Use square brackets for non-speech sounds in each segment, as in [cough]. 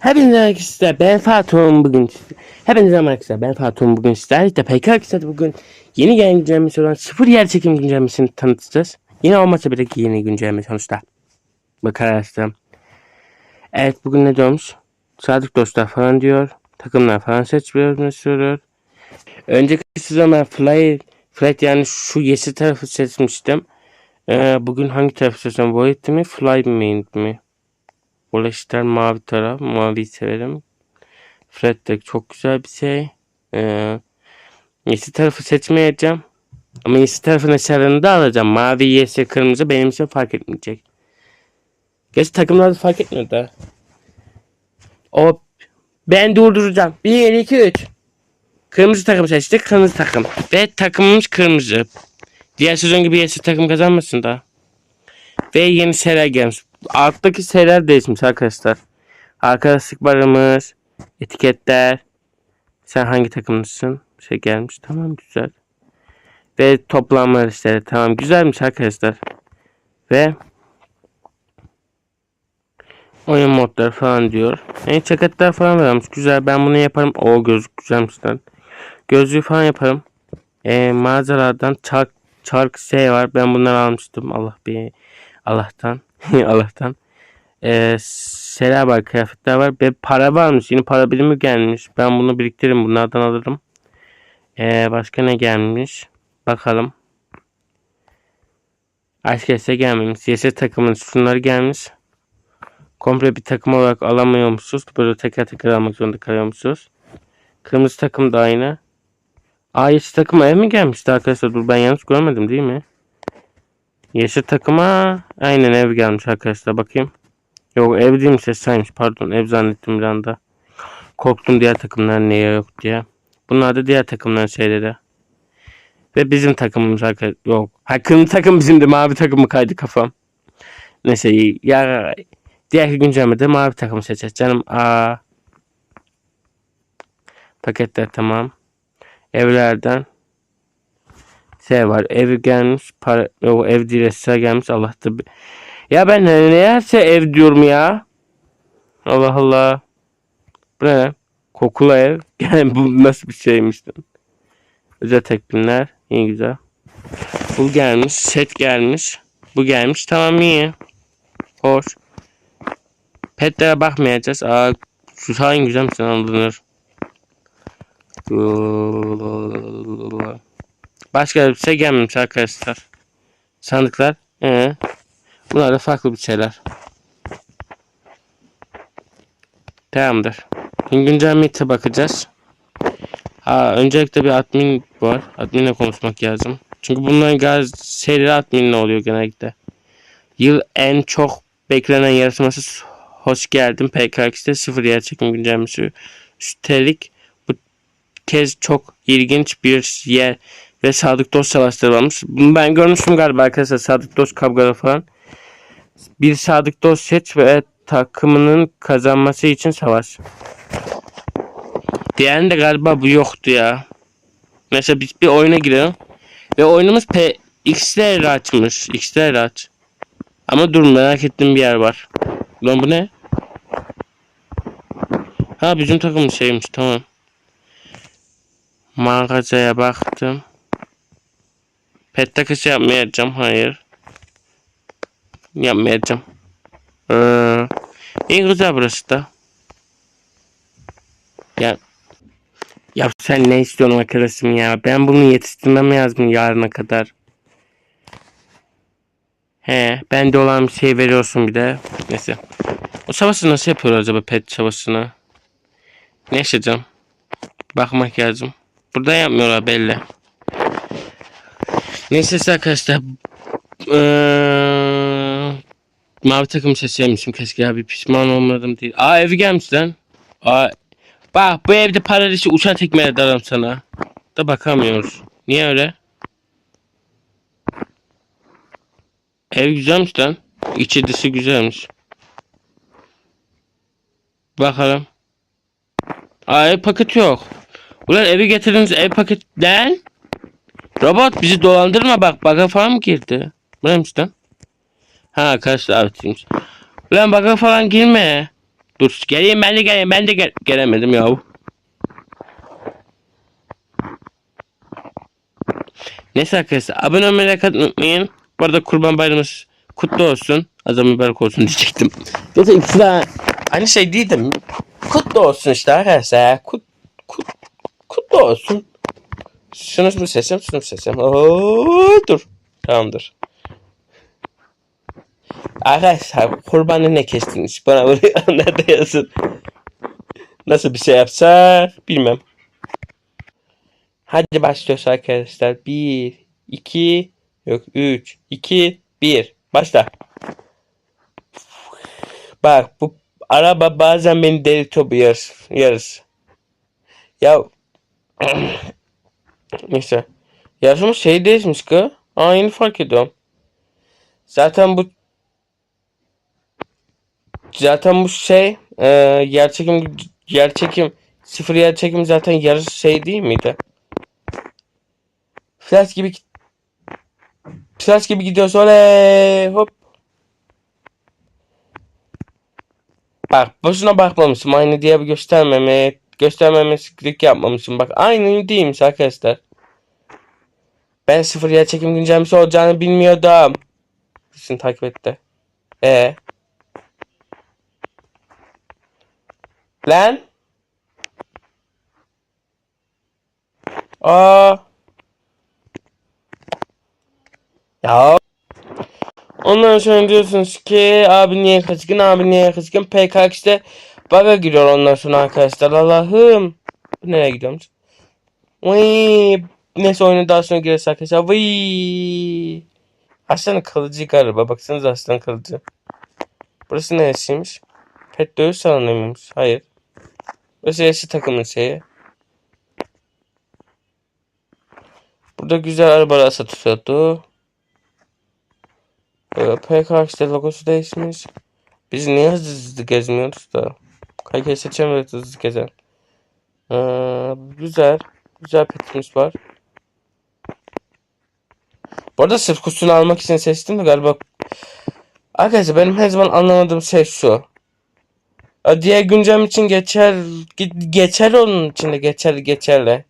Hepinize arkadaşlar ben Fatih'im bugün Hepinize arkadaşlar ben Fatih'im bugün sizlerle de PK arkadaşlar bugün yeni gelen güncellemesi olan sıfır yer çekim güncellemesini tanıtacağız. Yine olmasa bile ki yeni güncelleme sonuçta. Bakar arkadaşlar. Evet bugün ne diyormuş? Sadık dostlar falan diyor. Takımlar falan seçmiyor soruyor. Önceki sezon Fly, Flight yani şu yeşil tarafı seçmiştim. Ee, bugün hangi tarafı seçeceğim? Void mi? Fly mi? Ulaşlar mavi taraf. Maviyi severim. Fred de çok güzel bir şey. Ee, yeşil tarafı seçmeyeceğim. Ama yeşil tarafın da alacağım. Mavi, yeşil, kırmızı benim için fark etmeyecek. Gerçi takımlarda fark etmiyor da. O ben durduracağım. 1, 2, 3. Kırmızı takım seçtik. Kırmızı takım. Ve takımımız kırmızı. Diğer sezon gibi yeşil takım kazanmasın da. Ve yeni seriler gelmiş. Alttaki seriler değişmiş arkadaşlar. Arkadaşlık barımız, etiketler. Sen hangi takımlısın? Şey gelmiş. Tamam güzel. Ve toplanma listeleri. Tamam güzelmiş arkadaşlar. Ve oyun modları falan diyor. Yani ceketler falan varmış. Güzel ben bunu yaparım. O gözlük güzelmiş lan. Gözlüğü falan yaparım. E, mağazalardan çark, çark şey var. Ben bunları almıştım. Allah bir Allah'tan. [laughs] Allah'tan. Ee, şeyler var, kıyafetler var. Ve para varmış. Yine para birimi gelmiş. Ben bunu biriktiririm. Bunlardan alırım. Ee, başka ne gelmiş? Bakalım. Aşk ise gelmemiş. CS takımın şunları gelmiş. Komple bir takım olarak alamıyormuşuz. Böyle teker teker almak zorunda kalıyormuşuz. Kırmızı takım da aynı. Aa yeşil takım ev mi gelmişti arkadaşlar? Dur ben yanlış görmedim değil mi? Yeşil takıma aynen ev gelmiş arkadaşlar bakayım. Yok ev değilmiş saymış pardon ev zannettim bir anda. Korktum diğer takımlar niye yok diye. Bunlar da diğer takımların şeyleri. Ve bizim takımımız arkadaşlar yok. Ha kırmızı takım bizimdi mavi takımı kaydı kafam. Neyse. Ya diğer güncellemede mavi takımı seçeceğiz canım. Aa. Paketler tamam. Evlerden şey var. Ev gelmiş. Para, o ev eşya gelmiş. Allah da Ya ben ne neyse ev diyorum ya. Allah Allah. Bu ne? Kokulu ev. [laughs] Yani bu nasıl bir şeymiş? Özel tekbinler. İyi güzel. Bu gelmiş. Set gelmiş. Bu gelmiş. Tamam iyi. Hoş. Petlere bakmayacağız. Aa, şu sayın güzel alınır. Başka bir şey gelmemiş arkadaşlar. Sandıklar. Ee, bunlar da farklı bir şeyler. Tamamdır. Şimdi güncel meet'e bakacağız. Ha, öncelikle bir admin var. Adminle konuşmak lazım. Çünkü bunların gaz seri adminle oluyor genellikle. Yıl en çok beklenen yarışması hoş geldin PKX'de sıfır yer çekim güncellemesi. Üstelik bu kez çok ilginç bir yer ve Sadık Dost savaşları varmış. Bunu ben görmüştüm galiba arkadaşlar Sadık Dost kavgaları falan. Bir Sadık Dost seç ve takımının kazanması için savaş. Diğerinde galiba bu yoktu ya. Mesela biz bir oyuna girelim. Ve oyunumuz P X'ler açmış. X'ler aç. Ama dur merak ettiğim bir yer var. Lan bu ne? Ha bizim takım şeymiş tamam. Mağazaya baktım. Pet takısı yapmayacağım. Hayır. Yapmayacağım. Ee, iyi güzel burası da. Ya ya sen ne istiyorsun arkadaşım ya? Ben bunu yetiştirmem lazım yarına kadar. He, bende olan bir şey veriyorsun bir de. Neyse. O savaşı nasıl yapıyorlar acaba pet savaşını? Ne yaşayacağım? Bakmak lazım. Burada yapmıyorlar belli. Neyse arkadaşlar. Ee, mavi takım seçeceğimmişim keşke abi pişman olmadım değil. Aa evi gelmiş lan. Aa, bak bu evde para dışı uçan tekmeyle dalarım sana. Da bakamıyoruz. Niye öyle? Ev güzelmiş lan. İçi dışı güzelmiş. Bakalım. Aa ev paket yok. Ulan evi getirdiniz ev paket... Robot bizi dolandırma bak. Baga falan mı girdi? Bu neymiş lan? Ha karşı davetiymiş. Ulan baga falan girme. Dur geleyim ben de geleyim ben de gel gelemedim ya. Neyse arkadaşlar abone olmayı like unutmayın. Bu arada kurban bayramımız kutlu olsun. Azam mübarek olsun diyecektim. [laughs] Zaten ikisi de aynı şey değil de kutlu olsun işte arkadaşlar. Kut, kut, kutlu olsun. Şunu mu seçeceğim şunu mu seçeceğim. Dur. Tamamdır. Arkadaşlar kurbanı ne kestiniz? Bana buraya [laughs] nerede yazın. Nasıl bir şey yapsak bilmem. Hadi başlıyoruz arkadaşlar. 1, 2, yok 3, 2, 1. Başla. Bak bu araba bazen beni delirtiyor bu yarış. Ya [clears throat] neyse. Yarışımız şey değişmiş ki. Aa yeni fark ediyorum. Zaten bu zaten bu şey e, yer çekim yer çekim sıfır yer çekim zaten yarış şey değil miydi? Flash gibi Flash gibi gidiyoruz oley hop. Bak boşuna bakmamışım aynı diye bir göstermeme göstermemesizlik yapmamışım. Bak aynı değilmiş arkadaşlar. Ben sıfır yer çekim güncellemesi olacağını bilmiyordum. Birisini takip etti. E Lan. Aa. Ya. Ondan sonra diyorsunuz ki abi niye kızgın abi niye kızgın PKK işte bug'a giriyor ondan sonra arkadaşlar Allah'ım. Nereye gidiyormuş? Vay. Neyse oyunu daha sonra gireriz arkadaşlar. Vay. Aslanın kılıcı galiba. Baksanıza aslan kılıcı. Burası neresiymiş? Pet dövüş salonu muymuş? Hayır. Burası eski takımın şeyi. Burada güzel arabalar satılıyordu. Ee, PKX'de logosu değişmiş. Biz niye hızlı hızlı gezmiyoruz da? Kaykayı seçemiyoruz hızlı gezen. Ee, güzel. Güzel petimiz var. Bu arada sırf kusunu almak için seçtim de galiba. Arkadaşlar benim her zaman anlamadığım şey şu. Ya Diğer güncel için geçer ge- geçer onun içinde geçer geçerli.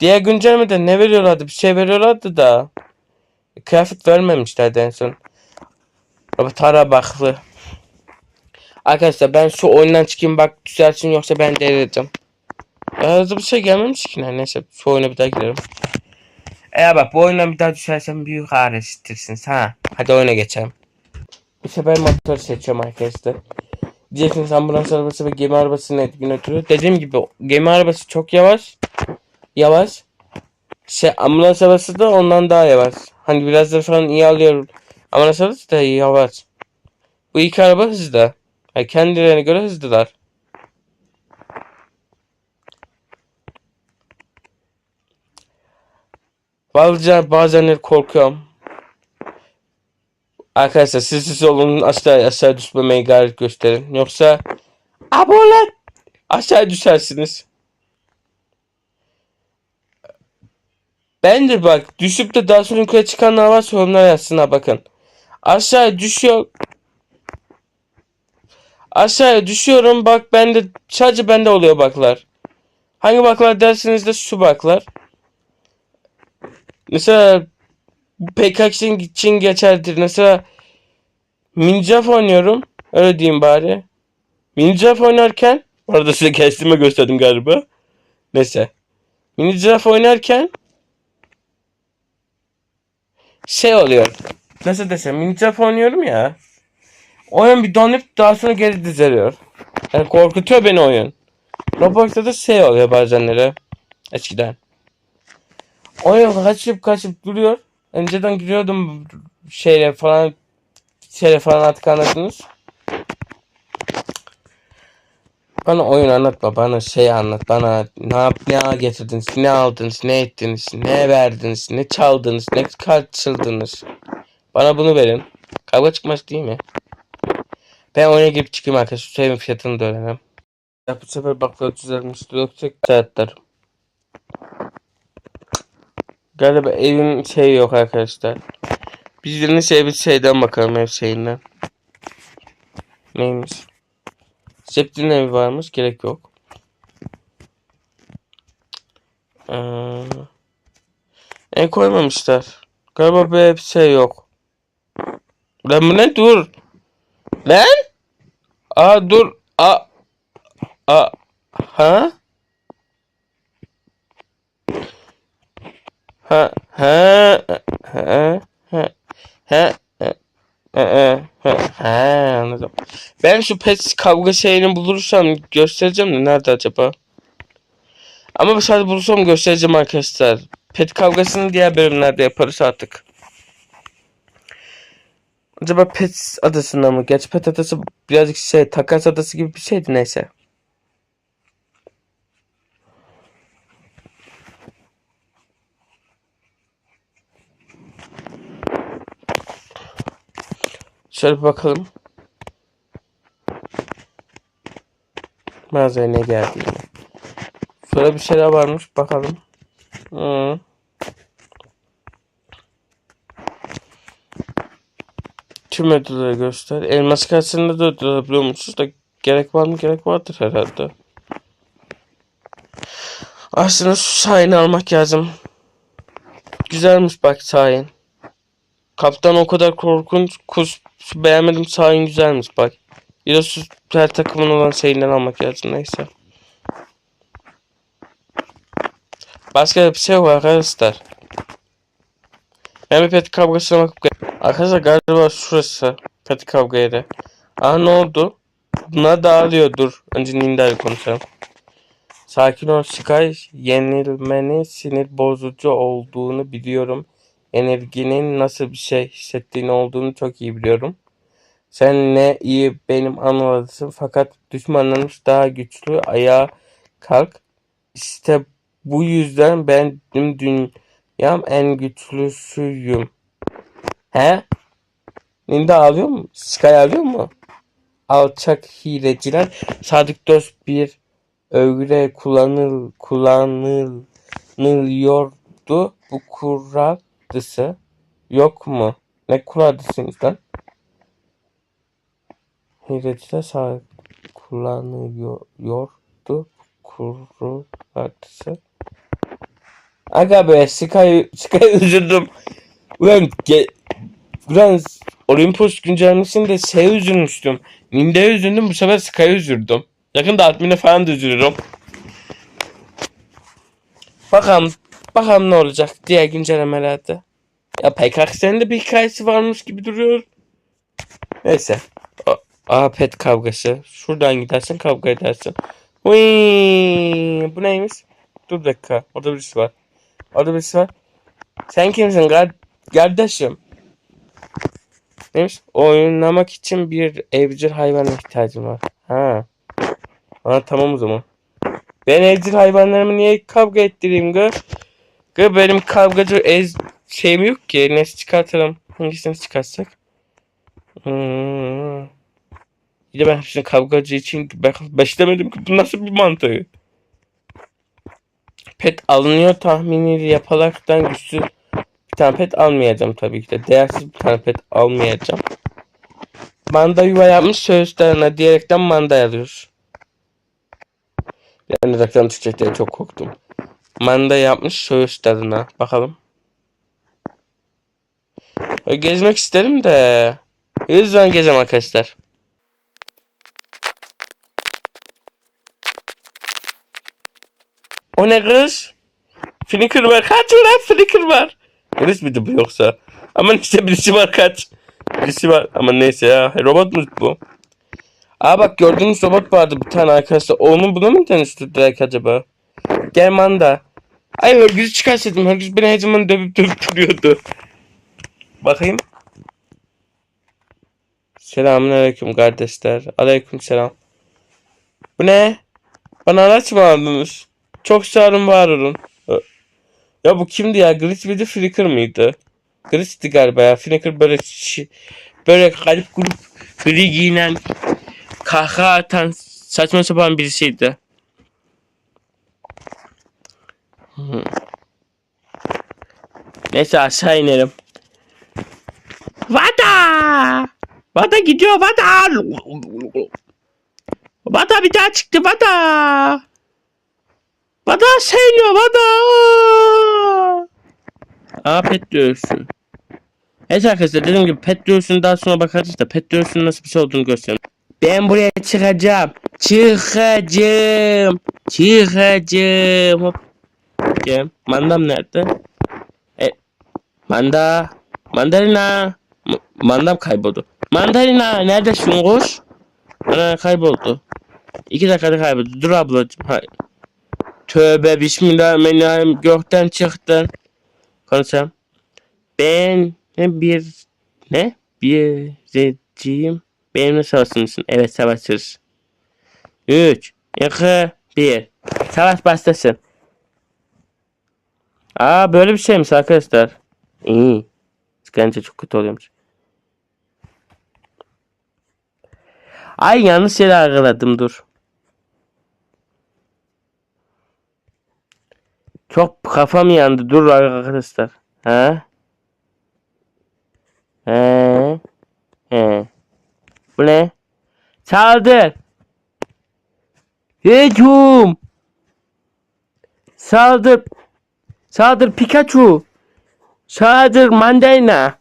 Diğer güncellemede ne veriyorlardı? Bir şey veriyorlardı da. Kıyafet vermemişlerdi en son. Ama Tara baklı. Arkadaşlar ben şu oyundan çıkayım bak düzelsin yoksa ben delireceğim. Hızlı bir şey gelmemiş ki ne neyse şu oyuna bir daha girelim. Eğer bak bu oyundan bir daha düşersen büyük ağrı işitirsiniz ha. Hadi oyuna geçelim. Bu sefer motor seçiyorum arkadaşlar. Diyeceksiniz ambulans arabası ve gemi arabasının etkin ötürü. Dediğim gibi gemi arabası çok yavaş. Yavaş. Şey ambulans arabası da ondan daha yavaş. Hani biraz da falan iyi alıyor. Ambulans arabası da yavaş. Bu iki araba hızlı. Yani kendilerine göre hızlılar. Bazen bazenleri korkuyorum. Arkadaşlar siz siz olun aşağı aşağı düşmemeye gayret gösterin. Yoksa abone aşağı düşersiniz. Bence bak düşüp de daha sonra yukarı çıkanlar varsa yorumlara yazsınlar bakın. Aşağıya düşüyor. Aşağıya düşüyorum bak bende sadece bende oluyor baklar. Hangi baklar dersiniz de şu baklar. Mesela PKK için, için geçerlidir. Mesela Minecraft oynuyorum. Öyle diyeyim bari. Minecraft oynarken bu arada size kestime gösterdim galiba. Neyse. Minecraft oynarken şey oluyor. Nasıl desem Minecraft oynuyorum ya. Oyun bir donup daha sonra geri dizeliyor. Yani korkutuyor beni oyun. Roblox'ta da şey oluyor bazenleri. Eskiden. Oyun kaçıp kaçıp duruyor. Önceden giriyordum şeyle falan şeyle falan artık anladınız. Bana oyun anlatma, bana şey anlat, bana ne yap, ne getirdiniz, ne aldınız, ne ettiniz, ne verdiniz, ne çaldınız, ne kaçırdınız. Bana bunu verin. Kavga çıkmaz değil mi? Ben oyuna girip çıkayım arkadaşlar. Evin fiyatını da öğrenelim. Ya bu sefer baklava düzelmiş. Yoksa saatler. Galiba evin şeyi yok arkadaşlar. Biz birinin şey bir şeyden bakalım ev şeyinden. Neymiş? Zeptin'in evi varmış. Gerek yok. Ee, en koymamışlar. Galiba bir şey yok. Lan bu ne? Dur. Lan? Aa dur. Aa. Aa. Ha? Ha. Ha. Ha. Ha. Ha. Ha, ha, anladım. Ben şu pet kavga şeyini bulursam göstereceğim de nerede acaba? Ama sadece bulursam göstereceğim arkadaşlar. Pet kavgasını diğer bölümlerde yaparız artık. Acaba pet adasında mı? Gerçi pet adası birazcık şey takas adası gibi bir şeydi neyse. Şöyle bir bakalım. Mağazaya ne geldi. Şöyle bir şeyler varmış bakalım. Hı. Tüm ödülleri göster. Elmas karşısında da ödül alabiliyormuşuz da gerek var mı? Gerek vardır herhalde. Aslında şu sahini almak lazım. Güzelmiş bak sahin. Kaptan o kadar korkunç kus beğenmedim sahin güzelmiş bak. Şu her takımın olan şeyinden almak lazım neyse. Başka bir şey var arkadaşlar. Bir pet kavgasına bakıp Arkadaşlar galiba şurası pet kavga yeri. Aa ne oldu? Bunlar dağılıyor dur. Önce Ninda'yla konuşalım. Sakin ol Sky. Yenilmenin sinir bozucu olduğunu biliyorum. Yenilginin nasıl bir şey hissettiğini olduğunu çok iyi biliyorum. Sen ne iyi benim anladın fakat düşmanlarımız daha güçlü. Ayağa kalk. İşte bu yüzden ben dünyam en güçlüsüyüm. He? Ninda ağlıyor mu? Sky ağlıyor mu? Alçak hileciler sadık dost bir öyle kullanıl kullanılıyordu. Bu kural dışı yok mu? Ne kural dışıymış lan? Hileciler sadık kullanılıyordu. Kural dışı. Aga be Sky, Sky [laughs] üzüldüm. Ulan ge, Ulan Olympus güncellemesinde şey üzülmüştüm. Ninde'ye üzüldüm bu sefer Sky'a üzüldüm. Yakında admine falan da üzülürüm. Bakalım, bakalım ne olacak diğer güncellemelerde. Ya PKX'lerin de bir hikayesi varmış gibi duruyor. Neyse. Aa pet kavgası. Şuradan gidersin kavga edersin. Uyyy, bu neymiş? Dur dakika. Orada birisi var. Orada birisi var. Sen kimsin kar- kardeşim? Neymiş? Oynamak için bir evcil hayvana ihtiyacım var. Ha. Ha tamam o zaman. Ben evcil hayvanlarımı niye kavga ettireyim gı? Gı benim kavgacı ez şeyim yok ki. Neyse çıkartalım. Hangisini çıkartsak? Hmm. Bir de ben hepsini kavgacı için ben beslemedim ki. Bu nasıl bir mantığı? Pet alınıyor tahmini yaparaktan güçlü bir tane pet almayacağım tabii ki de. Değersiz bir tane pet almayacağım. Manda yuva yapmış söğütlerine diyerekten manda alıyoruz. Yani reklam çıkacak diye çok korktum. Manda yapmış söğütlerine. Bakalım. Gezmek isterim de. Yüzden gezem arkadaşlar. O ne kız? Flicker var. Kaç ulan Flicker var? Polis miydi bu yoksa? Ama işte birisi var kaç. Birisi var. Ama neyse ya. Robot mu bu? Aa bak gördüğünüz robot vardı bir tane arkadaşlar. Onu buna mı dönüştürdüler acaba? Gel manda. Ay örgüsü çıkarsaydım. Örgüsü beni her zaman dövüp dövüp duruyordu. Bakayım. Selamun aleyküm kardeşler. Aleyküm selam. Bu ne? Bana araç mı aldınız? Çok olun var olun. Ya bu kimdi ya? Glitch miydi Flicker mıydı? Glitch'ti galiba ya. Flicker böyle böyle garip grup gri giyinen kahkaha atan saçma sapan birisiydi. Hmm. Neyse aşağı inelim. Vada! Vada gidiyor Vada! Vada bir daha çıktı Vada. Vada söylüyor Vada. Aa pet diyorsun. Evet arkadaşlar dediğim gibi pet diyorsun daha sonra bakarız da pet diyorsun nasıl bir şey olduğunu göstereyim. Ben buraya çıkacağım. Çıkacağım. Çıkacağım. Hop. Gel. Mandam nerede? E, manda. Mandalina. Mandam kayboldu. Mandalina neredesin kuş? Ana kayboldu. İki dakikada kayboldu. Dur ablacığım. Hay. Tövbe bismillahirrahmanirrahim. Gökten çıktın. Konuşalım. Ben bir ne? Biriciyim. Benimle savaşır mısın? Evet savaşırız. 3, 2, 1. Savaş başlasın. Aa böyle bir şeymiş arkadaşlar. İyi. Sıkınca çok kötü oluyormuş. Ay yanlış yere araladım dur. Çok kafam yandı. Dur arkadaşlar. Ha? He? He. Bu ne? Saldır. Hücum. Saldır. Saldır Pikachu. Saldır Mandalina.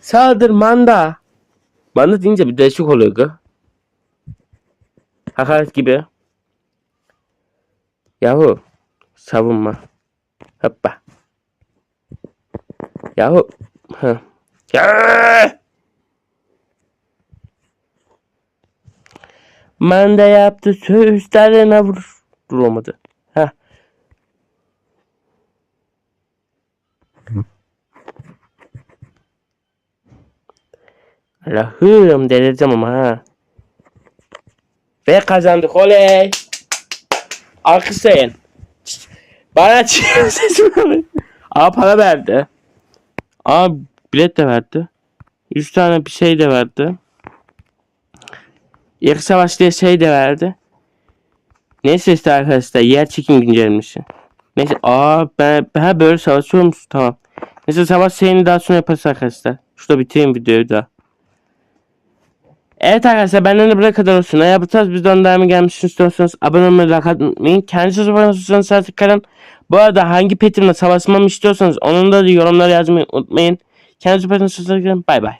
Saldır Manda. Manda deyince bir değişik oluyor gı. Hakaret gibi. Yahu. Savunma. Hoppa. Yahu. Hı. Ya! Yaptı. Söğüslerine vurur. Dur olmadı. Ha. Allah'ım delireceğim ama ha. Ve kazandık oley. Alkışlayın. Bana çıkıyor [laughs] sesimi. Aa para verdi. Aa bilet de verdi. 100 tane bir şey de verdi. Yakı savaş diye şey de verdi. Neyse işte arkadaşlar yer çekim güncellemişi. Neyse aa ben, ben böyle savaşıyor musun? Tamam. Neyse savaş şeyini daha sonra yaparız arkadaşlar. Şurada bitireyim videoyu da. Evet arkadaşlar benden de buraya kadar olsun. Eğer bu tarz videodan devamı gelmiş istiyorsanız abone olmayı like atmayı unutmayın. Kendinize abone olursanız artık kalın. Bu arada hangi petimle savaşmamı istiyorsanız onun da yorumlara yazmayı unutmayın. Kendinize bakın. Bay bay.